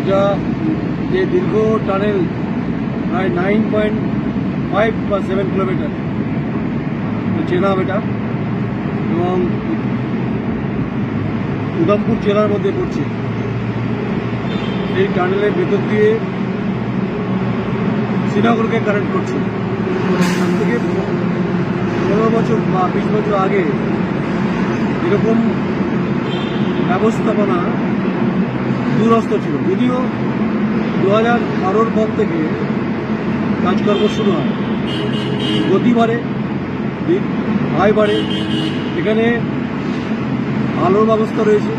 এটা যে দীর্ঘ টানেল, প্রায় নাইন পয়েন্ট ফাইভ বা সেভেন কিলোমিটার চেনাব এটা। এবং উধমপুর জেলার মধ্যে পড়ছে। এই টানেলের ভেতর দিয়ে শ্রীনগরকে কানেক্ট করছে। তার থেকে পনেরো বছর বা বিশ বছর আগে এরকম ব্যবস্থাপনা দুরস্ত ছিল। যদিও দু হাজার বারোর পর থেকে কাজকর্ম শুরু হয়। গতি বাড়ে আয় বাড়ে। এখানে আলোর ব্যবস্থা রয়েছে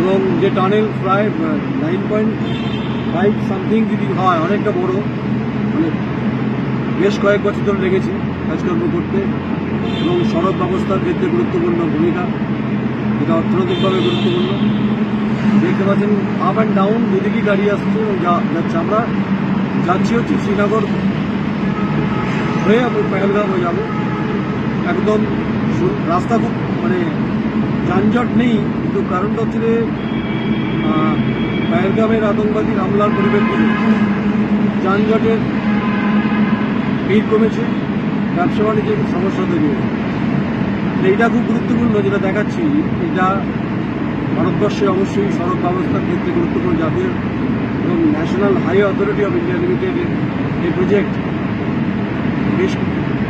এবং যে টানেল প্রায় নাইন পয়েন্ট ফাইভ সামথিং যদি হয়, অনেকটা বড় মানে বেশ কয়েক বছর ধরে লেগেছে কাজকর্ম করতে এবং সড়ক ব্যবস্থার ক্ষেত্রে গুরুত্বপূর্ণ ভূমিকা। এটা অর্থনৈতিকভাবে গুরুত্বপূর্ণ। দেখতে পাচ্ছেন আপ অ্যান্ড ডাউন দুদিকেই গাড়ি আসছে এবং যাচ্ছে। আমরা যাচ্ছি হচ্ছে শ্রীনগর হয়ে আমি পেহেলগাম হয়ে যাব। একদম রাস্তা খুব মানে যানজট নেই কিন্তু কারণটা হচ্ছে যে, পেহেলগামের আতঙ্কবাদী হামলার পরিপ্রেক্ষিতে যানজটের ভিড় কমেছে ব্যবসা বাণিজ্যের সমস্যা তৈরি হয়েছে। এইটা খুব গুরুত্বপূর্ণ যেটা দেখাচ্ছি, এটা ভারতবর্ষে অবশ্যই সড়ক ব্যবস্থার ক্ষেত্রে গুরুত্বপূর্ণ জাতীয় এবং national highway authority of India লিমিটেডের এই প্রজেক্ট বেশ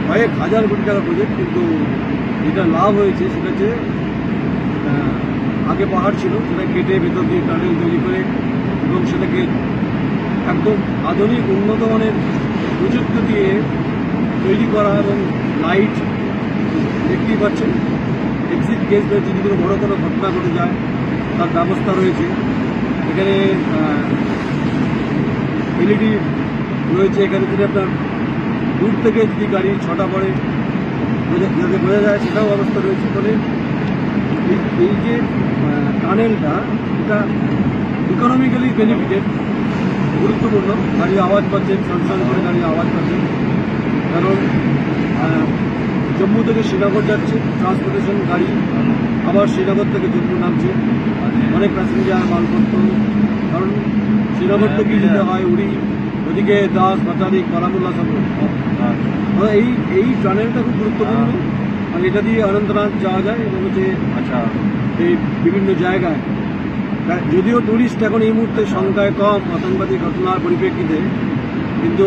কয়েক হাজার কোটি টাকা প্রজেক্ট, কিন্তু যেটা লাভ হয়েছে সেটা হচ্ছে আগে পাহাড় ছিল, সেটা কেটে ভেতর দিয়ে টানেল তৈরি করে এবং সেটাকে একদম আধুনিক উন্নত মানের প্রযুক্তি দিয়ে তৈরি করা এবং লাইট দেখতেই পাচ্ছেন। এক্সিট কেস যদি কোনো বড় কোনো ঘটনা ঘটে যায়, তার ব্যবস্থা রয়েছে। এখানে এলইডি রয়েছে এখানে। যদি আপনার দূর থেকে যদি গাড়ি ছটা পড়ে যাতে বোঝা যায় সেটাও ব্যবস্থা রয়েছে। ফলে এই- যে টানেলটা এটা ইকোনমিক্যালি বেনিফিটেড গুরুত্বপূর্ণ। গাড়ি আওয়াজ পাচ্ছেন সানসান করে গাড়ি আওয়াজ পাচ্ছেন কারণ জম্মু থেকে শ্রীনগর যাচ্ছে ট্রান্সপোর্টেশন গাড়ি আবার শ্রীনগর থেকে জম্মু নামছে। অনেক প্যাসেঞ্জার মালপত্র। কারণ শ্রীনগর থেকে যেতে হয়। উড়ি ওদিকে দাস বাতারিক বারামুল্লা সব। মানে এই এই টানেলটা খুব গুরুত্বপূর্ণ। আর এটা দিয়ে অনন্তনাথ যাওয়া যায় এবং হচ্ছে আচ্ছা। এই বিভিন্ন জায়গায়। যদিও টুরিস্ট এখন এই মুহূর্তে সংখ্যায় কম আতঙ্কবাদী ঘটনার পরিপ্রেক্ষিতে। কিন্তু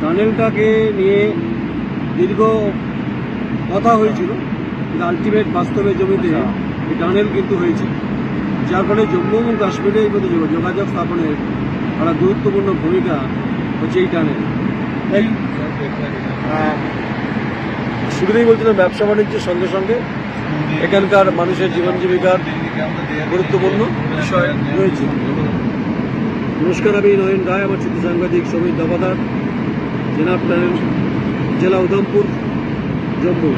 টানেলটাকে নিয়ে দীর্ঘ কথা হয়েছিল কিন্তু আলটিমেট বাস্তবে জমিতে আচ্ছা। এই টানেল কিন্তু হয়েছে। যার ফলে জম্মু এবং কাশ্মীরে এই মধ্যে যোগাযোগ স্থাপনের একটা গুরুত্বপূর্ণ ভূমিকা হচ্ছে এই টানেল এই শুরুতেই বলছিলাম ব্যবসা বাণিজ্যের সঙ্গে সঙ্গে। এখানকার মানুষের জীবন জীবিকার গুরুত্বপূর্ণ বিষয় রয়েছে। নমস্কার আমি নয়ন রায় আমার চিত্র সাংবাদিক সমীর দাবাদার জেলা প্যানেল জেলা উধমপুর। জম্মু